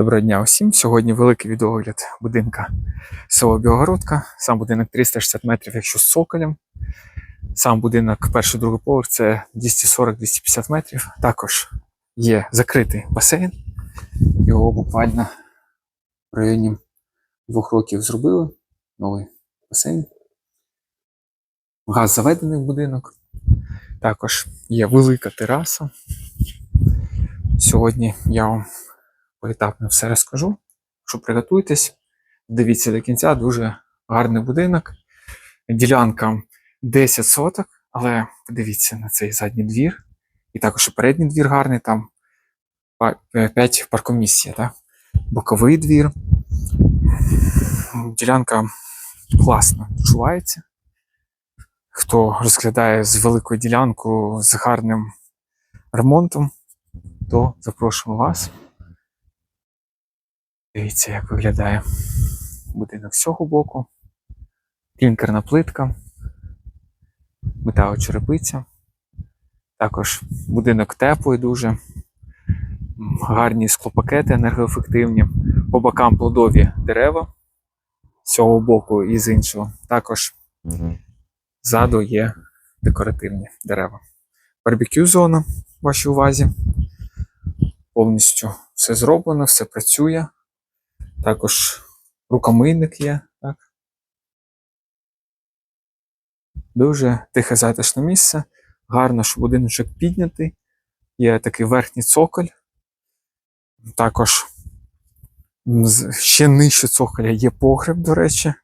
Доброго дня усім. Сьогодні великий відеогляд будинка село Білогородка. Сам будинок 360 метрів, якщо з цоколем. Сам будинок перший другий поверх це 240-250 метрів. Також є закритий басейн. Його буквально в районі двох років зробили. Новий басейн. Газ заведений в будинок. Також є велика тераса. Сьогодні я вам поетапно все розкажу. Що приготуйтесь, дивіться до кінця, дуже гарний будинок. Ділянка 10 соток, але подивіться на цей задній двір. І також і передній двір гарний, там 5 паркомісць так? боковий двір. Ділянка класно відчувається. Хто розглядає з великою ділянку з гарним ремонтом, то запрошуємо вас. Дивіться, як виглядає будинок з цього боку. Клінкерна плитка, металочерепиця. Також будинок теплий дуже. Гарні склопакети енергоефективні. По бокам плодові дерева з цього боку і з іншого. Також ззаду є декоративні дерева. Барбекю зона вашій увазі. Повністю все зроблено, все працює. Також рукомийник є. Так. Дуже тихе затишне місце. Гарно, що будиночок піднятий. Є такий верхній цоколь. Також ще нижче цоколя є погреб, до речі.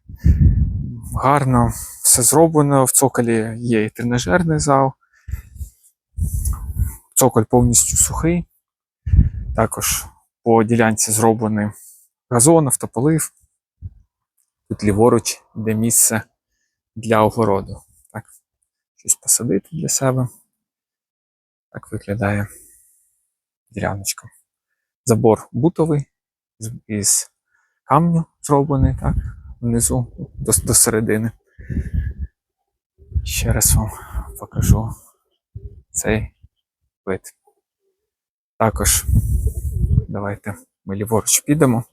Гарно все зроблено. В цоколі є і тренажерний зал. Цоколь повністю сухий. Також по ділянці зроблений газон, автополив. Тут ліворуч, де місце для огороду. Так, щось посадити для себе. Так виглядає діляночка. Забор бутовий із камню зроблений, так, внизу до, до середини. Ще раз вам покажу цей вид. Також давайте ми ліворуч підемо.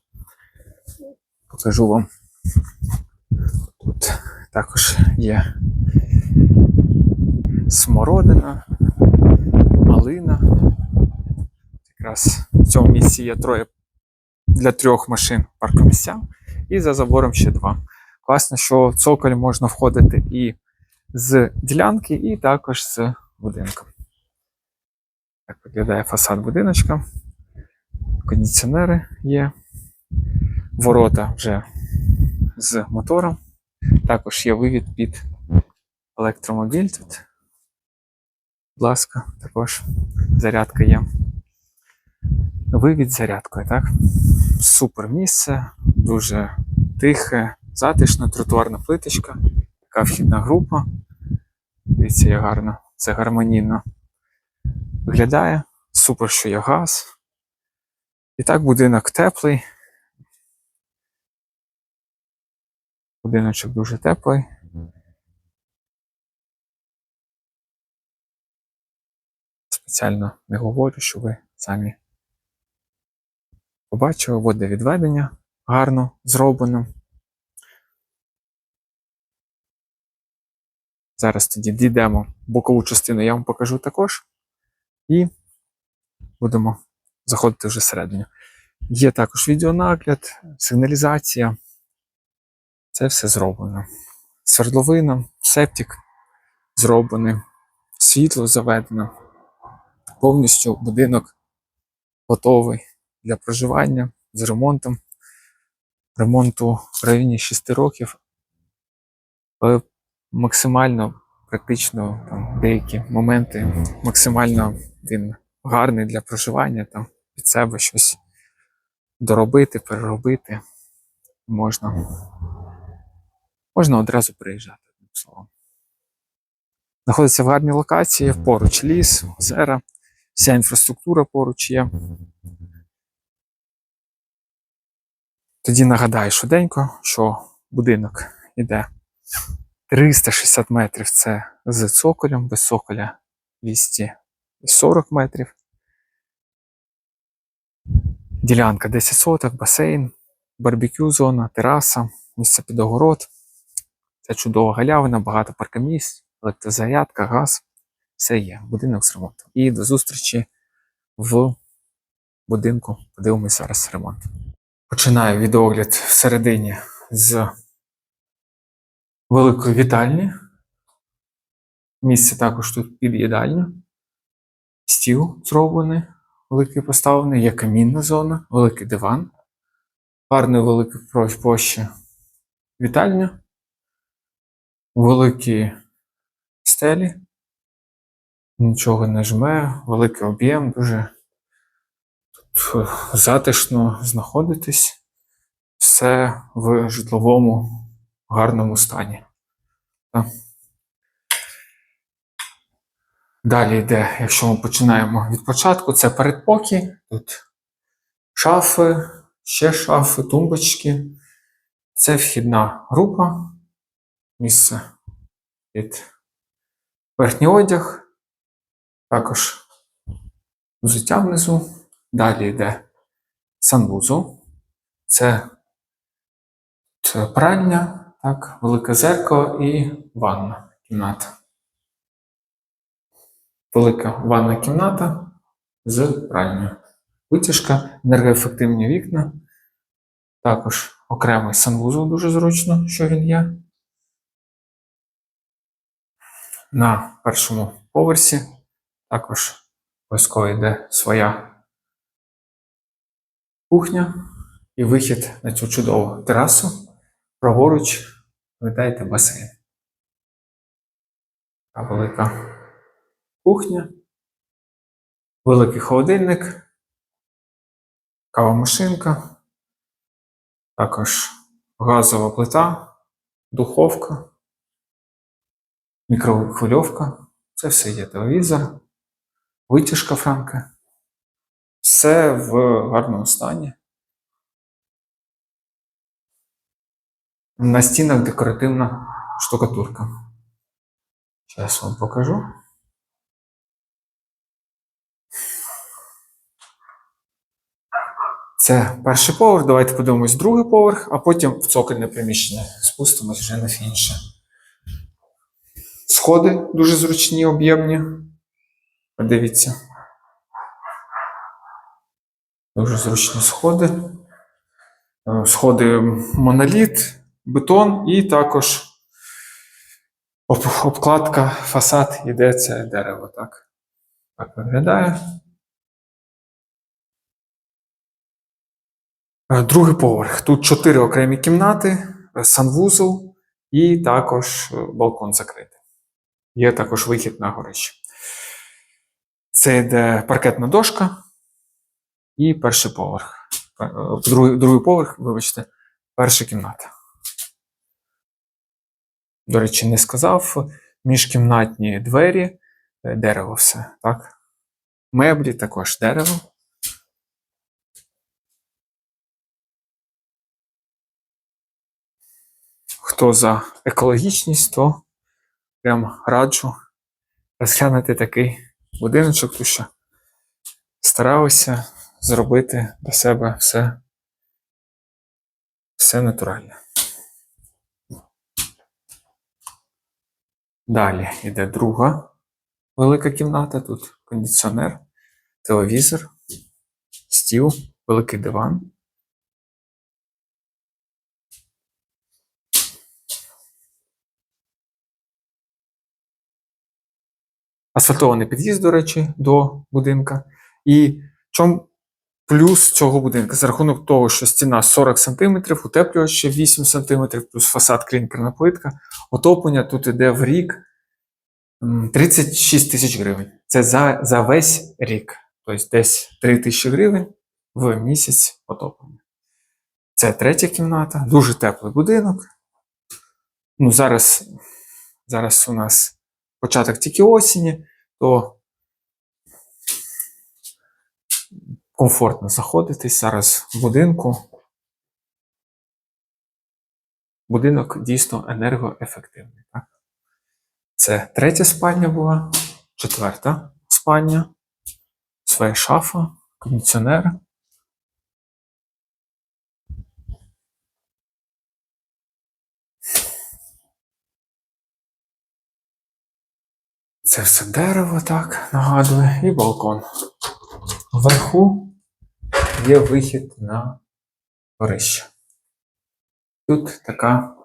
Покажу вам. Тут також є смородина, малина. Якраз в цьому місці є троє для трьох машин паркомісця, і за забором ще два. Класно, що в цоколь можна входити і з ділянки, і також з будинку. Так виглядає фасад будиночка. Кондиціонери є. Ворота вже з мотором. Також є вивід під електромобіль тут. Будь ласка, також зарядка є. Вивід зарядкою, так? Супер місце, дуже тихе, затишна, тротуарна плиточка, така вхідна група. Дивіться, як гарно, це гармонійно виглядає. Супер, що є газ. І так, будинок теплий. Будиночок дуже теплий. Спеціально не говорю, що ви самі побачили водовідведення гарно зроблено. Зараз тоді дійдемо бокову частину, я вам покажу також. І будемо заходити вже всередину. Є також відеонагляд, сигналізація. Це все зроблено. Свердловина, септик зроблений, світло заведено. Повністю будинок готовий для проживання з ремонтом. Ремонту в районі 6 років. Максимально, практично там, деякі моменти, максимально він гарний для проживання, там під себе щось доробити, переробити. Можна. Можна одразу приїжджати, одним словом. Знаходиться в гарній локації, поруч ліс, озера, вся інфраструктура поруч є. Тоді нагадаю швиденько, що будинок іде 360 метрів це з цоколем, без цоколя 240 метрів. Ділянка 10 соток, басейн, барбекю зона, тераса, місце під огород. Це чудова галявина, багато паркомісць, електрозарядка, газ. Все є. Будинок з ремонтом. І до зустрічі в будинку. Подивимось зараз ремонт. Починаю відеогляд всередині з великої вітальні. Місце також тут під їдальню. Стіл зроблений, великий поставлений, є камінна зона, великий диван, гарний великий площі вітальня, великі стелі, нічого не жме, великий об'єм, дуже тут е, затишно знаходитись. Все в житловому гарному стані. Далі йде, якщо ми починаємо від початку, це передпокій. Тут шафи, ще шафи, тумбочки. Це вхідна група. Місце під верхній одяг. Також взуття внизу. Далі йде санвузол. Це пральня, так, велике зеркало і ванна кімната. Велика ванна кімната з пральнею. Витяжка, енергоефективні вікна. Також окремий санвузол дуже зручно, що він є. На першому поверсі також обов'язково йде своя кухня і вихід на цю чудову терасу. Праворуч видаєте басейн. Така велика кухня, великий холодильник, кавомашинка, також газова плита, духовка, мікрохвильовка. Це все є телевізор, витяжка франка. Все в гарному стані. На стінах декоративна штукатурка. Зараз вам покажу. Це перший поверх. Давайте подивимось другий поверх, а потім в цокольне приміщення. Спустимось вже на фініше. Сходи дуже зручні, об'ємні. Подивіться. Дуже зручні сходи. Е, Сходи моноліт, бетон і також обкладка, фасад іде це дерево. Так, так виглядає. Е, Другий поверх. Тут чотири окремі кімнати, е, санвузол і також балкон закритий. Є також вихід на горище. Це йде паркетна дошка і перший поверх. Е, Другий, другий поверх, вибачте, перша кімната. До речі, не сказав. Міжкімнатні двері, е, дерево все, так? Меблі також дерево. Хто за екологічність, то прям раджу розглянути такий будиночок, тому що старалися зробити для себе все, все натуральне. Далі йде друга велика кімната. Тут кондиціонер, телевізор, стіл, великий диван. Асфальтований під'їзд, до речі, до будинка. І чому плюс цього будинку? За рахунок того, що стіна 40 см, утеплювач ще 8 см, плюс фасад клінкерна плитка. Отоплення тут іде в рік 36 тисяч гривень. Це за, за весь рік. Тобто десь 3 тисячі гривень в місяць отоплення. Це третя кімната, дуже теплий будинок. Ну, зараз, зараз у нас початок тільки осені, то комфортно заходитись зараз в будинку. Будинок дійсно енергоефективний. Так? Це третя спальня була, четверта спальня, своя шафа, кондиціонер, Це все дерево, так, нагадує, і балкон. Вверху є вихід на горище. Тут така,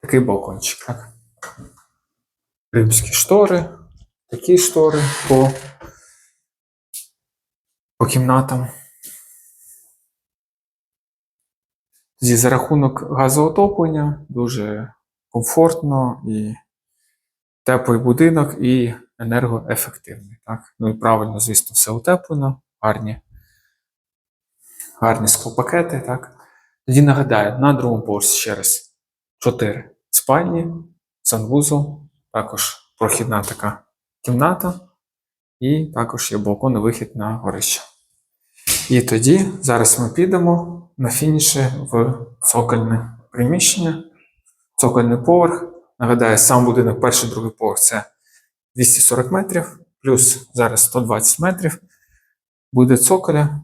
такий балкончик, так. Римські штори, такі штори по, по кімнатам. Зі за рахунок газоотоплення дуже комфортно і теплий будинок і енергоефективний. Так? Ну і правильно, звісно, все утеплено, гарні, гарні склопакети. Так? Тоді нагадаю, на другому поверсі ще раз 4 спальні, санвузол, також прохідна така кімната, і також є балкон і вихід на горище. І тоді зараз ми підемо на фініші в цокольне приміщення, цокольний поверх. Нагадаю, сам будинок, перший другий поверх це 240 метрів, плюс зараз 120 метрів. Буде цоколя.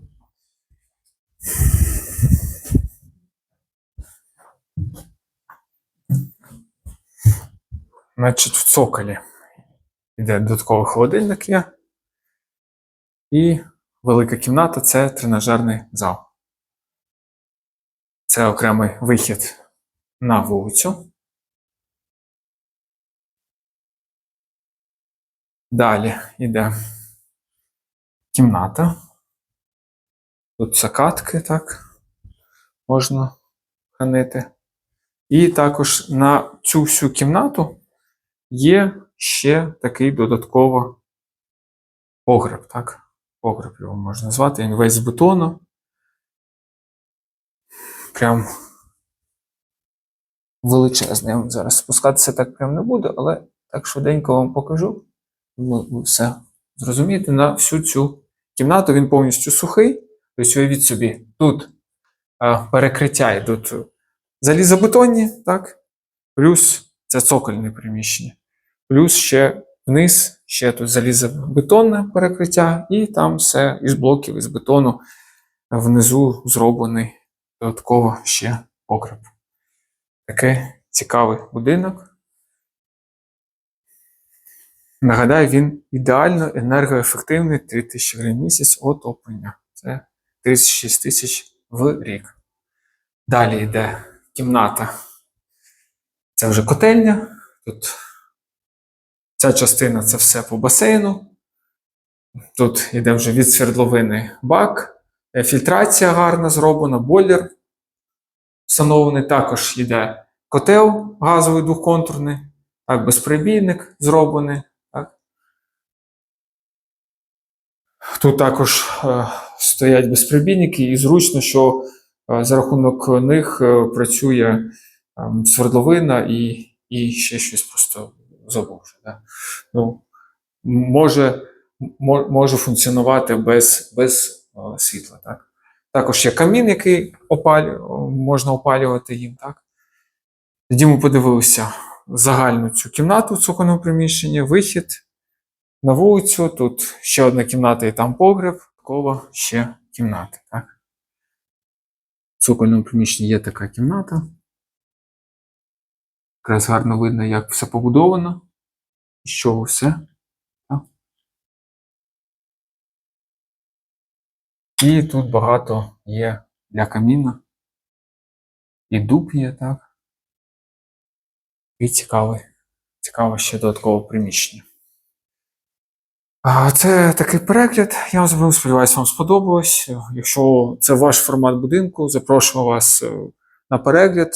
Значить, в цоколі йде додатковий холодильник є. І велика кімната це тренажерний зал. Це окремий вихід на вулицю. Далі йде кімната. Тут закатки, так, можна хранити. І також на цю всю кімнату є ще такий додатково погреб, так? Погреб його можна назвати. Він весь з бетону. Прям величезний. Я вам зараз спускатися так прям не буду, але так швиденько вам покажу. Ви, ви все зрозумієте. На всю цю кімнату він повністю сухий. Тобто уявіть собі, тут а, перекриття йдуть залізобетонні, так? Плюс це цокольне приміщення. Плюс ще вниз, ще тут залізобетонне перекриття, і там все із блоків, із бетону внизу зроблений додатково ще погреб. Такий цікавий будинок. Нагадаю, він ідеально енергоефективний 3000 гривень в місяць отоплення. Це 36 тисяч в рік. Далі йде кімната. Це вже котельня. Тут ця частина це все по басейну. Тут йде вже від свердловини бак, е, фільтрація гарна зроблена, бойлер встановлений. Також йде котел газовий двохконтурний, так, безперебійник зроблений. Так. Тут також е, стоять безперебійники, і зручно, що е, за рахунок них е, працює е, свердловина і, і ще щось просто забув. Да? Ну, може, може функціонувати без, без світла. Так? Також є камін, який опалю, можна опалювати їм. Так? Тоді ми подивилися загальну цю кімнату в цокольному приміщенні, вихід на вулицю. Тут ще одна кімната і там погреб, коло ще кімнати. Так? В цокольному приміщенні є така кімната. Якраз гарно видно, як все побудовано, з чого все. Так? І тут багато є для каміна. І дуб є, так. І цікаве, цікаве ще додаткове приміщення. Це такий перегляд. Я вам зробив, сподіваюся, вам сподобалось. Якщо це ваш формат будинку, запрошую вас е, на перегляд.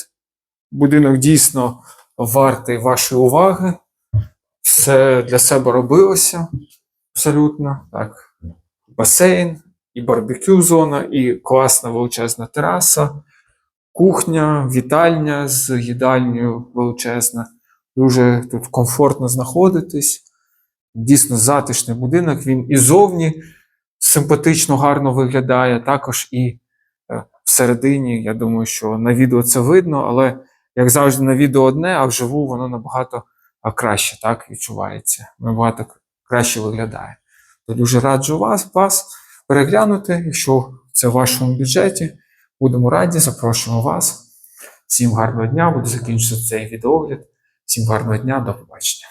Будинок дійсно вартий вашої уваги. Все для себе робилося абсолютно. Так. Басейн, і барбекю зона, і класна величезна тераса, кухня, вітальня з їдальнею величезна. Дуже тут комфортно знаходитись. Дійсно затишний будинок. Він і зовні симпатично, гарно виглядає, також і е, всередині. Я думаю, що на відео це видно, але як завжди, на відео одне, а вживу воно набагато краще так відчувається. Набагато краще виглядає. То дуже раджу вас, вас переглянути, якщо це в вашому бюджеті. Будемо раді, запрошуємо вас. Всім гарного дня, буду закінчувати цей відеогляд. Всім гарного дня, до побачення.